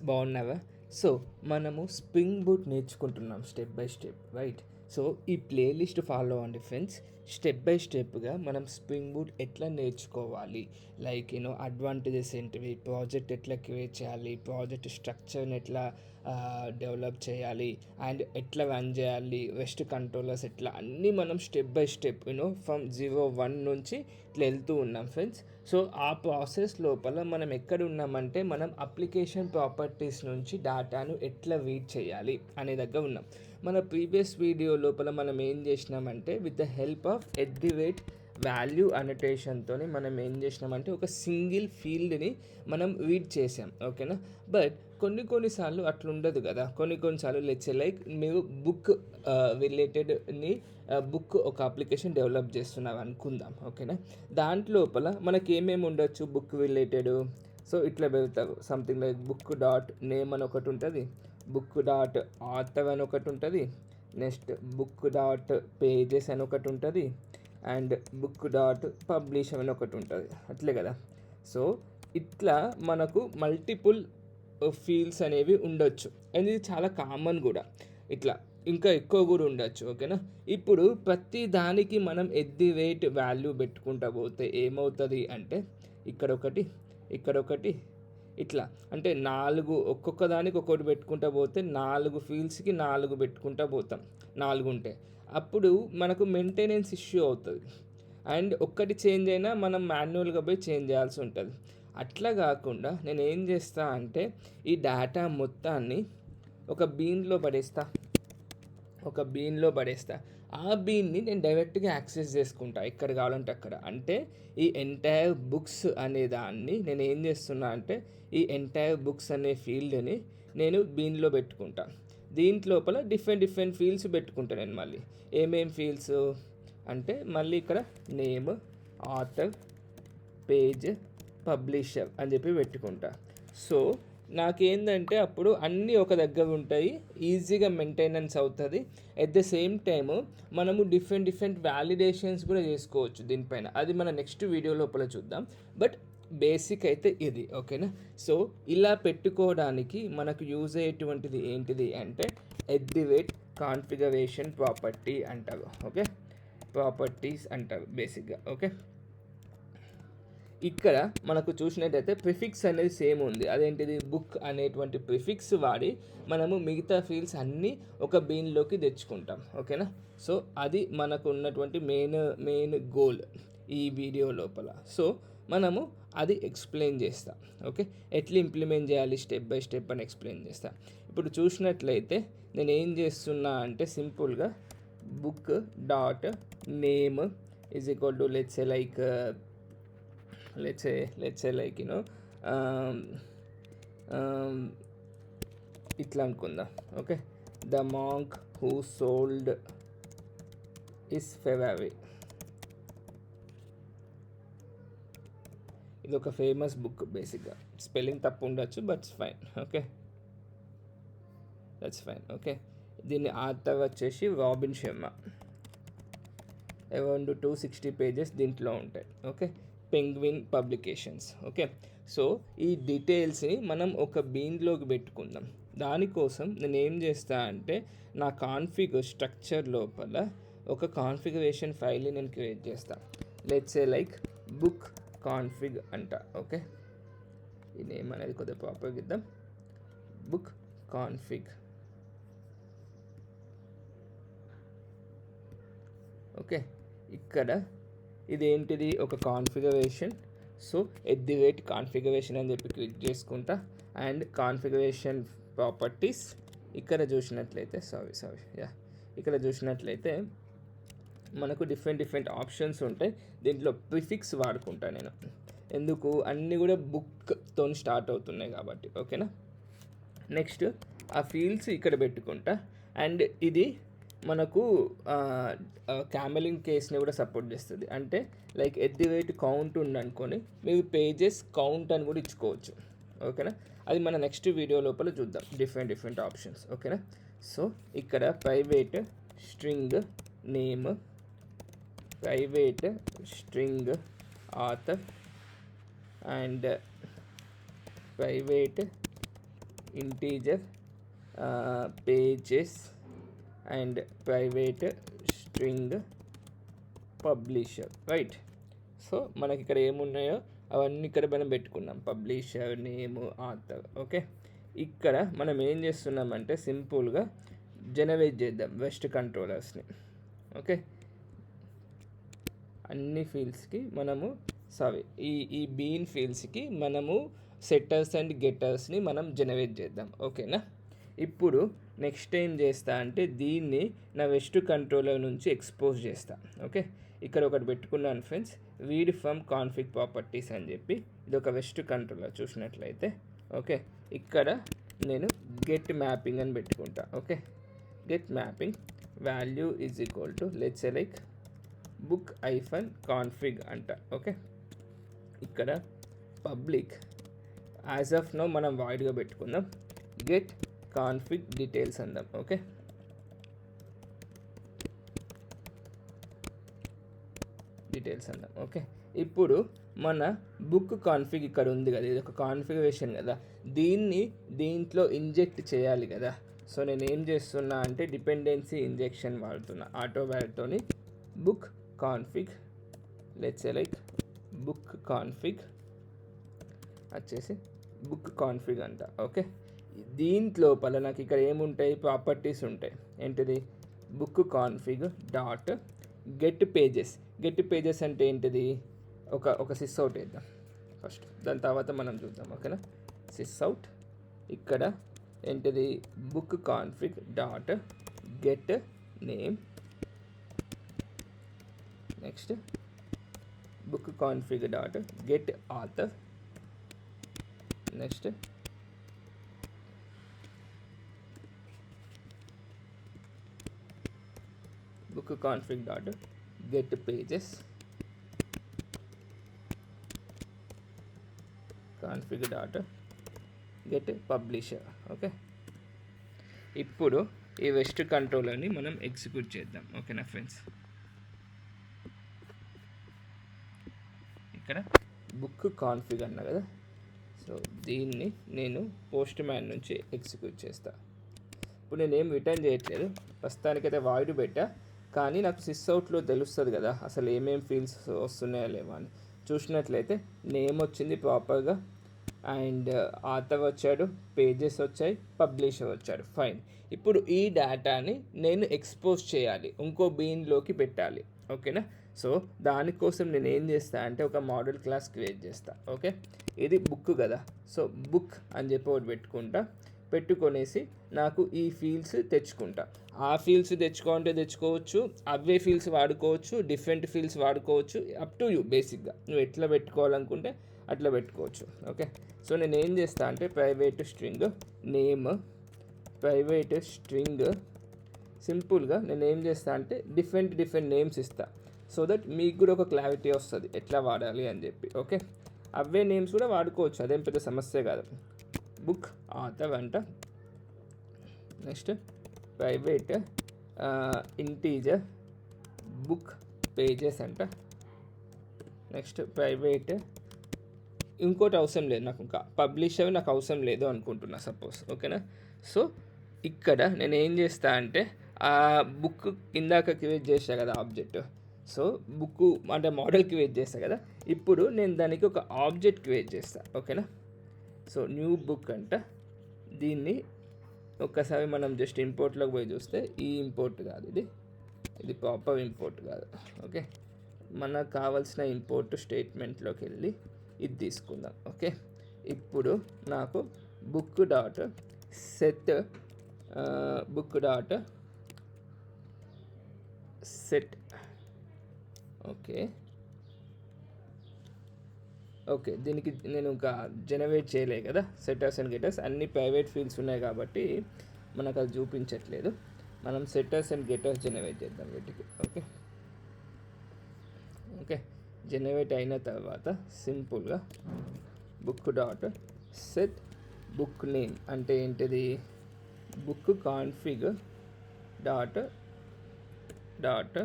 బాగున్నావా సో మనము spring boot నేర్చుకుంటున్నాం step by step right so ఈ ప్లేలిస్ట్ ఫాలో అవ్వండి ఫ్రెండ్స్ స్టెప్ బై స్టెప్గా మనం స్ప్రింగ్ బూట్ ఎట్లా నేర్చుకోవాలి? లైక్ యూనో అడ్వాంటేజెస్ ఏంటివి? ప్రాజెక్ట్ ఎట్లా క్రియేట్ చేయాలి? ప్రాజెక్ట్ స్ట్రక్చర్ని ఎట్లా డెవలప్ చేయాలి అండ్ ఎట్లా రన్ చేయాలి వెస్ట్ కంట్రోలర్స్ ఎట్లా అన్నీ మనం step by step you know from zero one నుంచి ఇట్లా వెళ్తూ ఉన్నాం ఫ్రెండ్స్ సో ఆ ప్రాసెస్ లోపల మనం ఎక్కడ ఉన్నామంటే మనం అప్లికేషన్ ప్రాపర్టీస్ నుంచి డేటాను ఎట్లా రీడ్ చేయాలి అనే దగ్గర ఉన్నాం. మన ప్రీవియస్ వీడియో లోపల మనం ఏం చేసినామంటే విత్ ద హెల్ప్ ఆఫ్ ఎడ్యువేట్ వాల్యూ అనటేషన్తో మనం ఏం చేసినామంటే ఒక సింగిల్ ఫీల్డ్ని మనం రీడ్ చేసాం ఓకేనా బట్ కొన్ని కొన్నిసార్లు అట్లా ఉండదు కదా. కొన్ని కొన్నిసార్లు లెట్స్ లైక్ మీరు బుక్ రిలేటెడ్ని బుక్ ఒక అప్లికేషన్ డెవలప్ చేస్తున్నారు అనుకుందాం ఓకేనా దాంట్లోపల మనకి ఏమేమి ఉండొచ్చు బుక్ రిలేటెడ్ సో ఇట్లా పెడతారు something like book dot name అని ఒకటి ఉంటుంది. బుక్ డాట్ ఆథర్ అని ఒకటి ఉంటుంది. నెక్స్ట్ బుక్ డాట్ పేజెస్ అని ఒకటి ఉంటుంది. అండ్ బుక్ డాట్ పబ్లిష్ అని ఒకటి ఉంటుంది. అట్లే కదా? సో ఇట్లా మనకు మల్టిపుల్ ఫీల్డ్స్ అనేవి ఉండొచ్చు. అండ్ ఇది చాలా కామన్ కూడా. ఇట్లా ఇంకా ఎక్కువ కూడా ఉండొచ్చు ఓకేనా? ఇప్పుడు ప్రతి దానికి మనం ఎద్ది వెయిట్ వాల్యూ పెట్టుకుంటా పోతే ఏమవుతుంది అంటే ఇక్కడ ఒకటి ఇక్కడ ఒకటి ఇట్లా. అంటే నాలుగు ఒక్కొక్క దానికి ఒక్కొక్కటి పెట్టుకుంటా పోతే నాలుగు ఫీల్డ్స్కి నాలుగు పెట్టుకుంటా పోతాం. నాలుగు ఉంటాయి అప్పుడు మనకు మెయింటెనెన్స్ ఇష్యూ అవుతుంది. అండ్ ఒక్కటి చేంజ్ అయినా మనం మాన్యువల్గా పోయి చేంజ్ చేయాల్సి ఉంటుంది. అట్లా కాకుండా నేను ఏం చేస్తా అంటే ఈ డేటా మొత్తాన్ని ఒక బీన్లో పడేస్తా. ఒక బీన్లో పడేస్తా. ఆ బీన్ని నేను డైరెక్ట్గా యాక్సెస్ చేసుకుంటా ఎక్కడ కావాలంటే అక్కడ. అంటే ఈ ఎంటైర్ బుక్స్ అనే దాన్ని నేను ఏం చేస్తున్నా అంటే ఈ ఎంటైర్ బుక్స్ అనే ఫీల్డ్ని నేను బీన్లో పెట్టుకుంటా. దీంట్లోపల డిఫరెంట్ డిఫరెంట్ ఫీల్డ్స్ పెట్టుకుంటాను నేను మళ్ళీ. ఏమేం ఫీల్డ్స్ అంటే మళ్ళీ ఇక్కడ నేమ్ ఆథర్ పేజ్ పబ్లిషర్ అని చెప్పి పెట్టుకుంటా. సో నాకేందంటే అప్పుడు అన్నీ ఒక దగ్గర ఉంటాయి ఈజీగా మెయింటెనెన్స్ అవుతుంది. ఎట్ ద సేమ్ టైమ్ మనము డిఫరెంట్ డిఫరెంట్ వ్యాలిడేషన్స్ కూడా చేసుకోవచ్చు దీనిపైన. అది మన నెక్స్ట్ వీడియో లోపల చూద్దాం. బట్ బేసిక్ అయితే ఇది ఓకేనా సో ఇలా పెట్టుకోవడానికి మనకు యూజ్ అయ్యేటువంటిది ఏంటిది అంటే ఎడ్డివేట్ కాన్ఫిగరేషన్ ప్రాపర్టీ అంటారు ఓకే ప్రాపర్టీస్ అంటారు బేసిక్గా ఓకే ఇక్కడ మనకు చూసినట్టయితే ప్రిఫిక్స్ అనేది సేమ్ ఉంది. అదేంటిది? బుక్ అనేటువంటి ప్రిఫిక్స్ వాడి మనము మిగతా ఫీల్డ్స్ అన్నీ ఒక బీన్లోకి తెచ్చుకుంటాం. ఓకేనా? సో అది మనకు ఉన్నటువంటి మెయిన్ మెయిన్ గోల్ ఈ వీడియో లోపల. సో మనము అది ఎక్స్ప్లెయిన్ చేస్తాం. ఓకే? ఎట్లా ఇంప్లిమెంట్ చేయాలి? స్టెప్ బై స్టెప్ అని ఎక్స్ప్లెయిన్ చేస్తాం. ఇప్పుడు చూసినట్లయితే నేను ఏం చేస్తున్నా అంటే సింపుల్గా book dot name is equal to let's like let's say let's say like you know? ఇట్లా అనుకుందాం okay the monk who sold his Ferrari ఇది ఒక ఫేమస్ బుక్ బేసిక్గా స్పెల్లింగ్ తప్పు ఉండొచ్చు but's fine okay that's fine okay దీన్ని author వచ్చేసి Robin Sharma around two sixty pages దీంట్లో ఉంటాయి okay Penguin publications okay so ఈ డీటెయిల్స్ని మనం ఒక బీన్లోకి పెట్టుకుందాం. దానికోసం నేను ఏం చేస్తా అంటే నా కాన్ఫిగ్ స్ట్రక్చర్ లోపల ఒక కాన్ఫిగరేషన్ ఫైల్ని నేను క్రియేట్ చేస్తాను let's a like book config అంట. ఓకే ఈ నేమ్ అనేది కొద్దిగా ప్రాపర్గా ఇద్దాం. బుక్ కాన్ఫిగ్ ఓకే ఇక్కడ ఇదేంటిది? ఒక configuration so at the rate configuration అని చెప్పి క్లిక్ చేసుకుంటా. అండ్ కాన్ఫిగరేషన్ ప్రాపర్టీస్ ఇక్కడ చూసినట్లయితే సారీ సారీ యా ఇక్కడ చూసినట్లయితే మనకు డిఫరెంట్ డిఫరెంట్ ఆప్షన్స్ ఉంటాయి. దీంట్లో ప్రిఫిక్స్ వాడుకుంటా నేను. ఎందుకు? అన్నీ కూడా బుక్తో స్టార్ట్ అవుతున్నాయి కాబట్టి ఓకేనా నెక్స్ట్ ఆ ఫీల్డ్స్ ఇక్కడ పెట్టుకుంటా. అండ్ ఇది మనకు క్యామెలింగ్ కేస్ని కూడా సపోర్ట్ చేస్తుంది. అంటే like at the rate count ఉందనుకొని మీరు పేజెస్ కౌంట్ అని కూడా ఇచ్చుకోవచ్చు. ఓకేనా? అది మన నెక్స్ట్ వీడియో లోపల చూద్దాం. Different different options. ఓకేనా? సో ఇక్కడ private string name private string author and private integer pages and private string publisher. Right. So మనకి ఇక్కడ ఏమున్నాయో అవన్నీ ఇక్కడ మనం పెట్టుకున్నాం. Publisher name author. ఓకే? ఇక్కడ మనం ఏం చేస్తున్నామంటే సింపుల్గా జనరేట్ చేద్దాం వెస్ట్ కంట్రోలర్స్ని. ఓకే? అన్ని ఫీల్డ్స్కి మనము సారీ ఈ ఈ బీన్ ఫీల్డ్స్కి మనము సెట్టర్స్ అండ్ గెటర్స్ని మనం జనరేట్ చేద్దాం. ఓకేనా? ఇప్పుడు నెక్స్ట్ ఏం చేస్తా అంటే దీన్ని నా వెస్ట్ కంట్రోలర్ నుంచి ఎక్స్పోజ్ చేస్తా. ఓకే? ఇక్కడ ఒకటి పెట్టుకున్నాను friends. Read from config properties అని చెప్పి ఇది ఒక వెస్ట్ కంట్రోలర్ చూసినట్లయితే. ఓకే? ఇక్కడ నేను గెట్ మ్యాపింగ్ అని పెట్టుకుంటా. Okay? Get mapping value is equal to let's like book hyphen config అంట. ఓకే? ఇక్కడ పబ్లిక్ యాజ్ ఆఫ్ నో మనం వాయిడ్గా పెట్టుకుందాం. గెట్ కాన్ఫిగ్ డీటెయిల్స్ అందాం ఓకే డీటెయిల్స్ అందాం ఓకే ఇప్పుడు మన బుక్ కాన్ఫిగ్ ఇక్కడ ఉంది కదా ఇది ఒక కాన్ఫిగరేషన్ కదా. దీన్ని దీంట్లో ఇంజెక్ట్ చేయాలి కదా. సో నేను ఏం చేస్తున్నా అంటే డిపెండెన్సీ ఇంజెక్షన్ వాడుతున్నా. ఆటోబ్యాట్తోని book config let like book config వచ్చేసి బుక్ కాన్ఫిగ్ అంట ఓకే దీంట్లోపల నాకు ఇక్కడ ఏముంటాయి? ప్రాపర్టీస్ ఉంటాయి. ఏంటిది? Book config dot get pages get pages అంటే ఏంటిది? ఒక ఒక సిస్ అవుట్ వేద్దాం. ఫస్ట్ దాని తర్వాత మనం చూద్దాం ఓకేనా సిస్ అవుట్ ఇక్కడ ఏంటిది? Book config dot get name next book config dot get author next book config dot get pages. Config dot get publisher okay ఇప్పుడు ఈ వెస్ట్ కంట్రోలర్ని మనం ఎగ్జిక్యూట్ చేద్దాం ఓకేనా ఫ్రెండ్స్ ఇక్కడ బుక్ కాన్ఫిగ్ అన్నా కదా? సో దీన్ని నేను పోస్ట్ మ్యాన్ నుంచి ఎగ్జిక్యూట్ చేస్తా. ఇప్పుడు నేను ఏం రిటర్న్ చేయట్లేదు. ప్రస్తుతానికైతే వాయిడ్ పెట్టా. కానీ నాకు సిస్ అవుట్లో తెలుస్తుంది కదా అసలు ఏమేం ఫీల్స్ వస్తున్నాయో లేవా అని. చూసినట్లయితే నేమ్ వచ్చింది ప్రాపర్గా అండ్ ఆథర్ వచ్చాడు పేజెస్ వచ్చాయి పబ్లిషర్ వచ్చాడు. ఫైన్. ఇప్పుడు ఈ డేటాని నేను ఎక్స్పోజ్ చేయాలి ఇంకో బీన్లోకి పెట్టాలి. ఓకేనా? సో దానికోసం నేను ఏం చేస్తా అంటే ఒక మోడల్ క్లాస్ క్రియేట్ చేస్తా. ఓకే? ఇది బుక్ కదా. సో బుక్ అని చెప్పి ఒకటి పెట్టుకుంటా. పెట్టుకొనేసి నాకు ఈ ఫీల్స్ తెచ్చుకుంటా. ఆ ఫీల్స్ తెచ్చుకోవాలంటే తెచ్చుకోవచ్చు అవే ఫీల్స్ వాడుకోవచ్చు డిఫరెంట్ ఫీల్డ్స్ వాడుకోవచ్చు అప్ టు యూ బేసిక్గా నువ్వు ఎట్లా పెట్టుకోవాలనుకుంటే అట్లా పెట్టుకోవచ్చు ఓకే సో నేను ఏం చేస్తా అంటే private string name private string సింపుల్గా నేను ఏం చేస్తా అంటే డిఫరెంట్ డిఫరెంట్ నేమ్స్ ఇస్తా. సో దట్ మీకు కూడా ఒక క్లారిటీ వస్తుంది ఎట్లా వాడాలి అని చెప్పి ఓకే అవే నేమ్స్ కూడా వాడుకోవచ్చు అదేం పెద్ద సమస్య కాదు. బుక్ ఆథర్ అంట next private integer book pages అంట నెక్స్ట్ ప్రైవేట్ ఇంకోటి అవసరం లేదు నాకు ఇంకా. పబ్లిషర్ నాకు అవసరం లేదు అనుకుంటున్నా సపోజ్ ఓకేనా సో ఇక్కడ నేను ఏం చేస్తా అంటే ఆ బుక్ ఇందాక క్రియేట్ చేసా కదా ఆబ్జెక్ట్ సో బుక్ అంటే మోడల్ క్రియేట్ చేస్తా కదా. ఇప్పుడు నేను దానికి ఒక ఆబ్జెక్ట్ క్రియేట్ చేస్తాను ఓకేనా సో న్యూ బుక్ అంట. దీన్ని ఒక్కసారి మనం జస్ట్ ఇంపోర్ట్లోకి పోయి చూస్తే ఈ ఇంపోర్ట్ కాదు ఇది. ఇది ప్రాపర్ ఇంపోర్ట్ కాదు. ఓకే? మనకు కావాల్సిన ఇంపోర్ట్ స్టేట్మెంట్లోకి వెళ్ళి ఇది తీసుకుందాం. ఓకే? ఇప్పుడు నాకు book dot set book dot set. Okay? Okay దీనికి నేను ఇంకా జనరేట్ చేయలే కదా సెటర్స్ అండ్ గెటర్స్ అన్ని ప్రైవేట్ ఫీల్డ్స్ ఉన్నాయి కాబట్టి మనకు అది చూపించట్లేదు. మనం సెటర్స్ అండ్ గెటర్స్ జనరేట్ చేద్దాం వీటికి ఓకే? ఓకే జనరేట్ అయిన తర్వాత సింపుల్గా book dot set book name అంటే ఏంటిది? Book config dot dot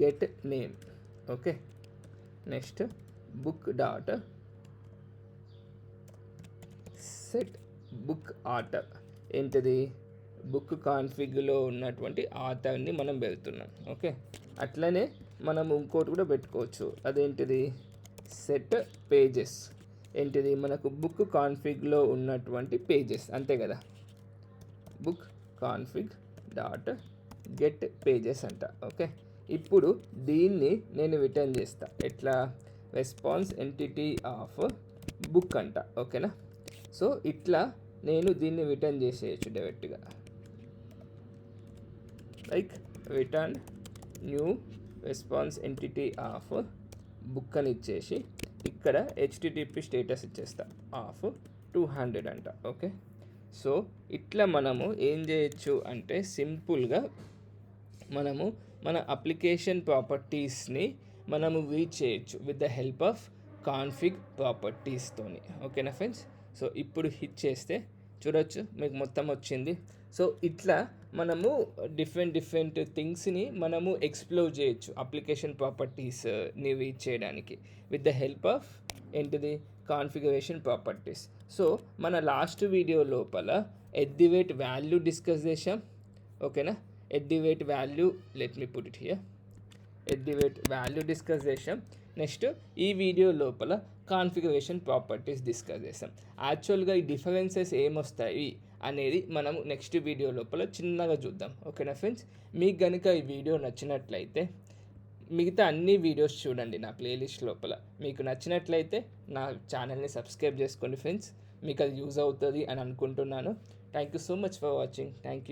get name okay? Next book dot set book author ఏంటిది? బుక్ కాన్ఫిగ్లో ఉన్నటువంటి ఆథర్ని మనం పెడుతున్నాం ఓకే? అట్లనే మనం ఇంకోటి కూడా పెట్టుకోవచ్చు. అదేంటిది? Set pages. ఏంటిది? మనకు బుక్ కాన్ఫిగ్లో ఉన్నటువంటి పేజెస్. అంతే కదా? Book config dot get pages అంట. ఓకే? ఇప్పుడు దీన్ని నేను రిటర్న్ చేస్తా. ఎట్లా? రెస్పాన్స్ ఎంటిటీ ఆఫ్ బుక్ అంట ఓకేనా? సో ఇట్లా నేను దీన్ని రిటర్న్ చేసేయచ్చు డైరెక్ట్గా like return new response entity of book అని ఇచ్చేసి ఇక్కడ హెచ్టిటిపి స్టేటస్ ఇచ్చేస్తా. ఆఫ్ టూ హండ్రెడ్ అంట ఓకే? సో ఇట్లా మనము ఏం చేయొచ్చు అంటే సింపుల్గా మనము మన అప్లికేషన్ ప్రాపర్టీస్ని మనము రీచ్ చేయొచ్చు with the help of config ప్రాపర్టీస్తోని ఓకేనా ఫ్రెండ్స్? సో ఇప్పుడు హిట్ చేస్తే చూడొచ్చు మీకు మొత్తం వచ్చింది. సో ఇట్లా మనము డిఫరెంట్ డిఫరెంట్ థింగ్స్ని మనము ఎక్స్ప్లోర్ చేయొచ్చు అప్లికేషన్ ప్రాపర్టీస్ని uh, రీచ్ చేయడానికి విత్ ద హెల్ప్ ఆఫ్ ఏంటిది? Configuration properties. సో మన లాస్ట్ వీడియో లోపల ఎడ్డివేట్ వాల్యూ డిస్కస్ చేసాం ఓకేనా? ఎడ్డివేట్ value let me put it here. ఎడ్డివేట్ value discuss చేసాం నెక్స్ట్ ఈ వీడియో లోపల కాన్ఫిగరేషన్ ప్రాపర్టీస్ డిస్కస్ చేసాం యాక్చువల్గా ఈ డిఫరెన్సెస్ ఏమొస్తాయి అనేది మనం నెక్స్ట్ వీడియో లోపల చిన్నగా చూద్దాం. ఓకేనా ఫ్రెండ్స్ మీకు కనుక ఈ వీడియో నచ్చినట్లయితే మిగతా అన్ని వీడియోస్ చూడండి నా ప్లేలిస్ట్ లోపల. మీకు నచ్చినట్లయితే నా ఛానల్ని సబ్స్క్రైబ్ చేసుకోండి ఫ్రెండ్స్ మీకు అది యూజ్ అవుతుంది అని అనుకుంటున్నాను. Thank you so much for watching thank you